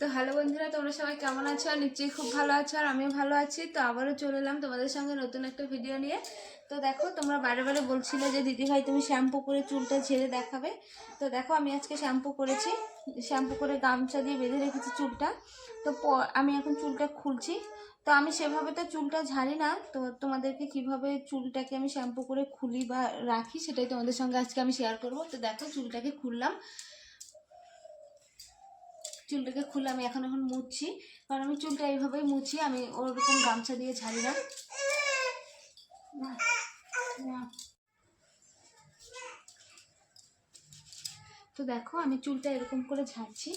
তো হ্যালো বন্ধুরা, তোমরা সবাই কেমন আছো? আর নিশ্চয়ই খুব ভালো আছো, আর আমিও ভালো আছি। তো আবারও চলে এলাম তোমাদের সঙ্গে নতুন একটা ভিডিও নিয়ে। তো দেখো, তোমরা বারে বারে বলছিলে যে দিদি ভাই তুমি শ্যাম্পু করে চুলটা ছেড়ে দেখাবে। তো দেখো, আমি আজকে শ্যাম্পু করেছি। শ্যাম্পু করে গামছা দিয়ে বেঁধে রেখেছি চুলটা। তো আমি এখন চুলটা খুলছি। তো আমি সেভাবে তো চুলটা ঝাড়ি না। তো তোমাদেরকে কীভাবে চুলটাকে আমি শ্যাম্পু করে খুলি বা রাখি, সেটাই তোমাদের সঙ্গে আজকে আমি শেয়ার করব। তো দেখো, চুলটাকে খুললাম। চুলটাকে খুলে আমি এখন এখন মুছছি। কারণ আমি চুলটা এইভাবেই মুছি, আমি ওরকম গামছা দিয়ে ঝাড়ি না। তো দেখো, আমি চুলটা এরকম করে ঝাড়ছি।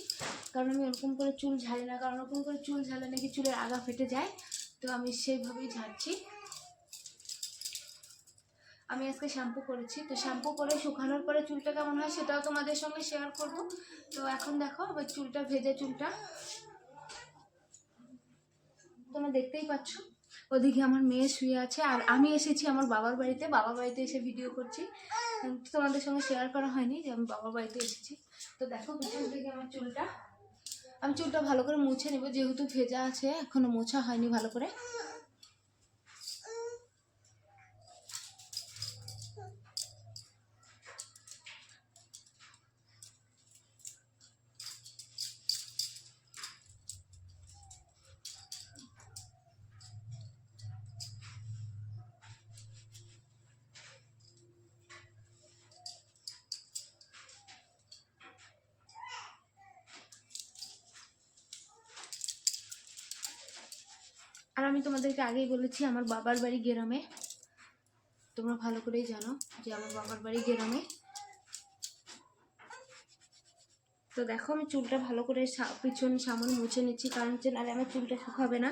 কারণ আমি এরকম করে চুল ঝাড়ি না, কারণ ওরকম করে চুল ঝাড়লে নাকি চুলের আগা ফেটে যায়। তো আমি সেইভাবেই ঝাড়ছি। আমি আজকে শ্যাম্পু করেছি। তো শ্যাম্পু করে শুকানোর পরে চুলটা কেমন হয় সেটাও তোমাদের সঙ্গে শেয়ার করব। তো এখন দেখো আবার চুলটা ভেজে চুলটা। তোমরা দেখতেই পাচ্ছ, ওদিকে আমার মেয়ে শুয়ে আছে। আর আমি এসেছি আমার বাবার বাড়িতে। বাবার বাড়িতে এসে ভিডিও করছি। তোমাদের সঙ্গে শেয়ার করা হয়নি যে আমি বাবার বাড়িতে এসেছি। তো দেখো, পিছন থেকে আমার চুলটা। আমি চুলটা ভালো করে মুছে নেব, যেহেতু ভেজা আছে, এখনও মোছা হয়নি ভালো করে। আর আমি তোমাদেরকে আগেই বলেছি, আমার বাবার বাড়ি গ্রামে। তোমরা ভালো করেই জানো যে আমার বাবার বাড়ি গ্রামে। তো দেখো, আমি চুলটা ভালো করে পিছন সামনে মুছে নিচ্ছি, কারণ হচ্ছে নাহলে আমার চুলটা শুকাবে না,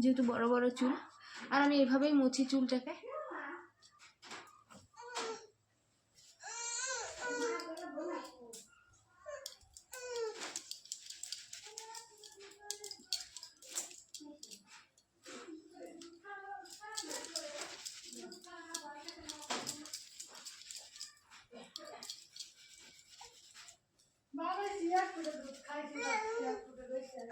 যেহেতু বড় বড় চুল। আর আমি এভাবেই মুছি চুলটাকে। siyah burada, kaydı siyah burada, böyle.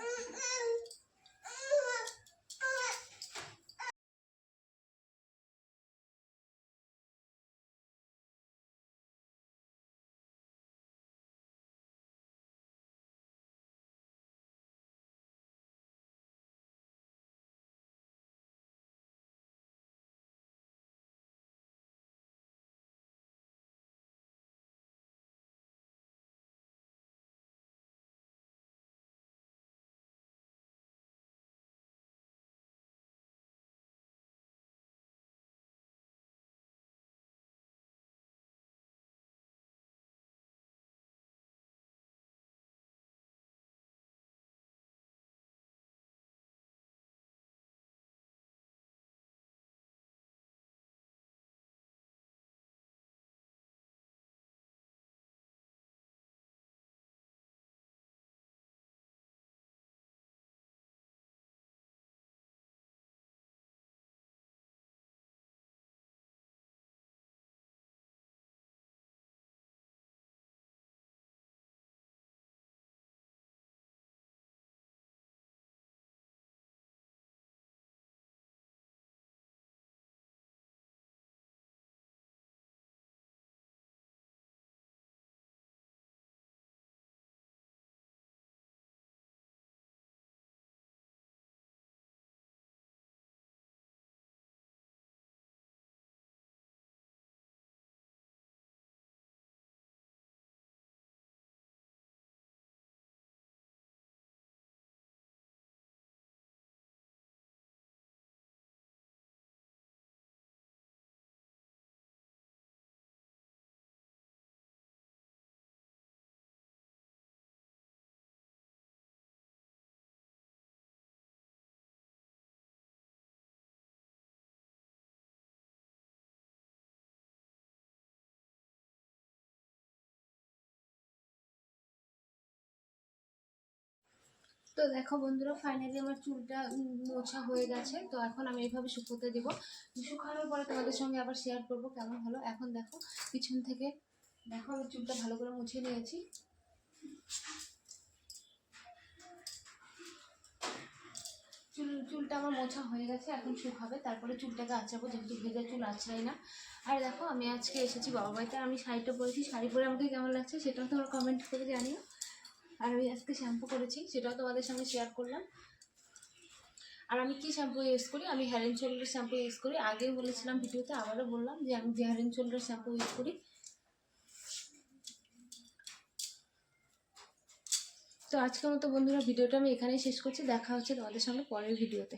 তো দেখো বন্ধুরা ফাইনালি আমার চুলটা মোছা হয়ে গেছে। তো এখন আমি এইভাবে শুকোতে দেব। শুকানোর পরে তোমাদের সঙ্গে আবার শেয়ার করব কেমন হলো। এখন দেখো, পিছন থেকে দেখো আমি চুলটা ভালো করে মুছে নিয়েছি। চুল, চুলটা আমার মোছা হয়ে গেছে, এখন শুকাবে। তারপরে চুলটাকে আঁচড়াবো যেহেতু ভেজা চুল আঁচড়াই না। আর দেখো, আমি আজকে এসেছি বাবা বাড়িতে, আমি শাড়িটা পরেছি। শাড়ি পরে আমাকে কেমন লাগছে সেটাও তোমরা কমেন্ট করে জানিও। আর আমি আজকে শ্যাম্পু করেছি, সেটাও তোমাদের সঙ্গে শেয়ার করলাম। আর আমি কি শ্যাম্পু ইউজ করি? আমি hair and shoulder shampoo use করি। আগেও বলেছিলাম ভিডিওতে, আবারও বললাম যে আমি hair and shoulder shampoo use করি। তো আজকের মতো বন্ধুরা, ভিডিওটা আমি এখানেই শেষ করছি। দেখা হচ্ছে তোমাদের সঙ্গে পরের ভিডিওতে।